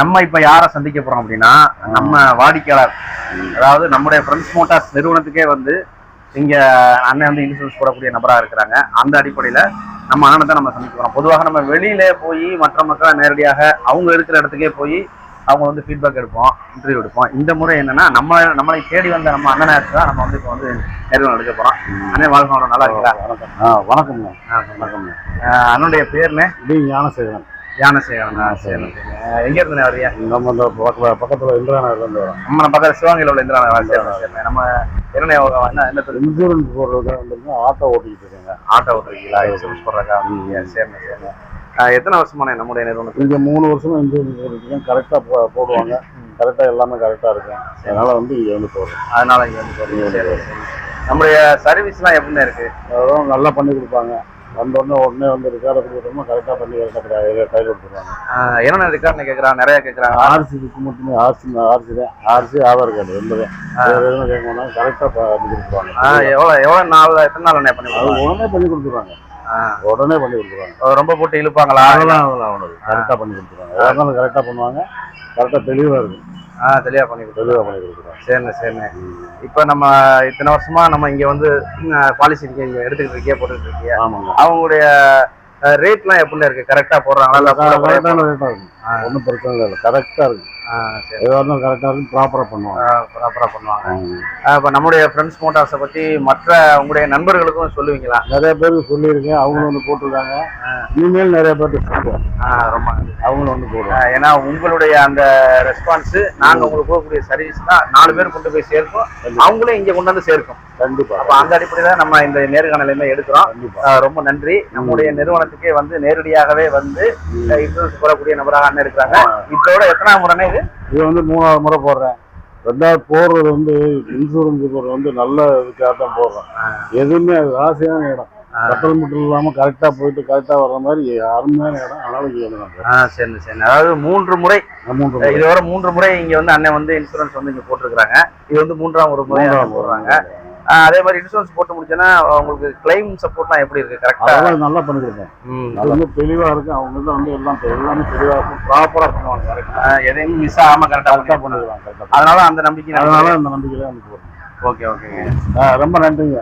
நம்ம இப்ப யாரை சந்திக்க போறோம் அப்படின்னா நம்ம வாடிக்கையாளர் அதாவது நம்முடைய ஃப்ரெண்ட்ஸ் மோட்டார்ஸ் நிறுவனத்துக்கே வந்து இங்க அண்ணன் வந்து இன்சூரன்ஸ் போடக்கூடிய நபரா இருக்கிறாங்க. அந்த அடிப்படையில நம்ம அண்ணனை தான் நம்ம சந்திக்க போறோம். பொதுவாக நம்ம வெளியில போய் மற்ற மக்களை நேரடியாக அவங்க இருக்கிற இடத்துக்கே போய் அவங்க வந்து ஃபீட்பேக் எடுப்போம் இன்டர்வியூ எடுப்போம். இந்த முறை என்னன்னா நம்ம நம்மளை தேடி வந்த நம்ம அண்ணனை தான் நம்ம வந்து இப்போ வந்து நேர்காணல் எடுக்க போறோம். அண்ணன் வாழ்க்கை நல்லா இருக்கா வணக்கம். வணக்கம்ங்க. அண்ணனுடைய பேர்னு டி ஞானசேகரன். ஞானசேகரன் சரி எங்க இருந்து வரியா நம்ம இந்த பக்க பக்கத்தில் இந்திரா நகர்லேருந்து வரோம் நம்ம பக்கத்துல சிவகங்கையில் உள்ள இந்திரா நகர் சரி, சரி. நம்ம என்ன என்ன என்ன? இன்சூரன்ஸ் போடுறதுக்கு வந்துருங்க ஆட்டோ ஓட்டிக்கிட்டு இருக்கேங்க. ஆட்டோ ஓட்டுறீங்களா? இன்சூரன்ஸ் போடுறக்கா சரிண்ணே சரிண்ணே எத்தனை வருஷமான நம்முடைய நிறுவனத்துக்கு இங்கே மூணு வருஷமா இன்சூரன்ஸ் போட்டுருக்கேன் கரெக்டாக போடுவாங்க. கரெக்டாக எல்லாமே கரெக்டாக இருக்கும். அதனால் வந்து இங்கே வந்து போடுறோம். அதனால இங்க வந்து நம்முடைய சர்வீஸ்லாம் எப்படிண்ணே இருக்கு? நல்லா பண்ணி கொடுப்பாங்க. வந்த உடனே உடனே வந்து ரிக்கார்டை கொடுக்குறோமோ கரெக்டாக பண்ணி கரெக்டாக கையில் கொடுத்துருவாங்க. என்னென்ன இருக்கான்னு கேட்குறாங்க நிறைய கேட்குறாங்க ஆர்சி புக்கு மட்டுமே ஆர்சி ஆர்சி தான் ஆர்சி ஆதார் கார்டு ரெண்டுமே வேறு எதுவும் கேட்க மாட்டாங்க கரெக்டாக பண்ணி கொடுத்துருவாங்க. எவ்வளோ எவ்வளோ நாள் எத்தனை நாள் என்ன பண்ணி? உடனே பண்ணி கொடுத்துருவாங்க. உடனே பண்ணி கொடுத்துருவாங்க. ரொம்ப போட்டு இழுப்பாங்களா? அதெல்லாம் அவ்வளவு கரெக்டாக பண்ணி கொடுத்துருவாங்க. இருந்தாலும் கரெக்டாக பண்ணுவாங்க. கரெக்டாக தெளிவாக இருக்கும் ஆ தெளிவாக பண்ணி கொடுத்துருவோம் தெளிவாக பண்ணி கொடுத்துருவாங்க சரிண்ணே சரிண்ணே இப்போ நம்ம இத்தனை வருஷமா நம்ம இங்க வந்து பாலிசி இங்க இங்க எடுத்துக்கிட்டு இருக்கியா போட்டுக்கிட்டு இருக்கியா? ஆமாங்க. அவங்களுடைய ரேட்லாம் எப்படிண்ணே இருக்கு? கரெக்டா போடுறாங்களா? குறைய கரெக்டான ஒன்றும் பிரச்சனை இல்லை. சரி. எதாக இருந்தாலும் கரெக்டாக இருக்கும் ப்ராப்பராக பண்ணுவாங்க. ப்ராப்பரா பண்ணுவாங்க. இப்ப நம்முடைய ஃப்ரெண்ட்ஸ் மோட்டார்ஸை பத்தி மற்ற உங்களுடைய நண்பர்களுக்கும் சொல்லுவீங்களா? நிறைய பேருக்கு சொல்லியிருக்கேன். அவங்களும் வந்து போட்டிருக்காங்க. இனிமேல் நிறைய பேர்ட்டு சொல்லுவோம் ரொம்ப. அவங்களும் வந்து ஆ, போடுவாங்க ஏன்னா உங்களுடைய அந்த ரெஸ்பான்ஸ் நாங்க உங்களுக்கு போகக்கூடிய சர்வீஸ் தான் நாலு பேர் கொண்டு போய் சேர்க்கும் அவங்களும் இங்க கொண்டு வந்து சேர்க்கும். கண்டிப்பாக அப்ப அந்த அடிப்படையில நம்ம இந்த நேர்காணலையுமே எடுக்கிறோம். ரொம்ப நன்றி. நம்முடைய நிறுவனத்துக்கே வந்து நேரடியாகவே வந்து இன்சூரன்ஸ் போடக்கூடிய நபராக அண்ணன் இருக்கிறாங்க. இதோட எத்தனை முறைனே இது? இது வந்து மூணாவது முறை போடுறேன். ரெண்டாவது போடுறது வந்து இன்சூரன்ஸ் போடுறது வந்து நல்ல இதுக்காக தான் போடுறோம். எதுவுமே ஆசையான இடம். கட்டல் முட்டல் இல்லாமல் கரெக்டாக போயிட்டு கரெக்டாக வர்ற மாதிரி அருமையான இடம். அதனால இங்கே வந்து நான் ஆ சரி சரி. அதாவது மூன்று முறை. அமௌண்ட் இதுவரை மூன்று முறை இங்க வந்து அண்ணன் வந்து இன்சூரன்ஸ் வந்து இங்க போட்டிருக்காங்க இது வந்து மூன்றாம் ஒரு முறை போடுறாங்க. அதே மாதிரி இன்சூரன்ஸ் போட்டு முடிச்சோன்னா உங்களுக்கு கிளைம் சப்போர்ட்லாம் எப்படி இருக்கு? கரெக்டா அதெல்லாம் நல்லா பண்ணி கொடுப்பேன் அது வந்து தெளிவாக இருக்கும் அவங்க வந்து வந்து எல்லாம் எல்லாமே தெளிவாக இருக்கும். ப்ராப்பராக பண்ணுவாங்க கரெக்டாக எதையும் மிஸ் ஆகாம கரெக்டா கரெக்டாக பண்ணிடுவாங்க கரெக்டாக அதனால அந்த நம்பிக்கை அதனால இந்த நம்பிக்கையில வந்து போடுறேன் ஓகே ஓகேங்க. ரொம்ப நன்றிங்க.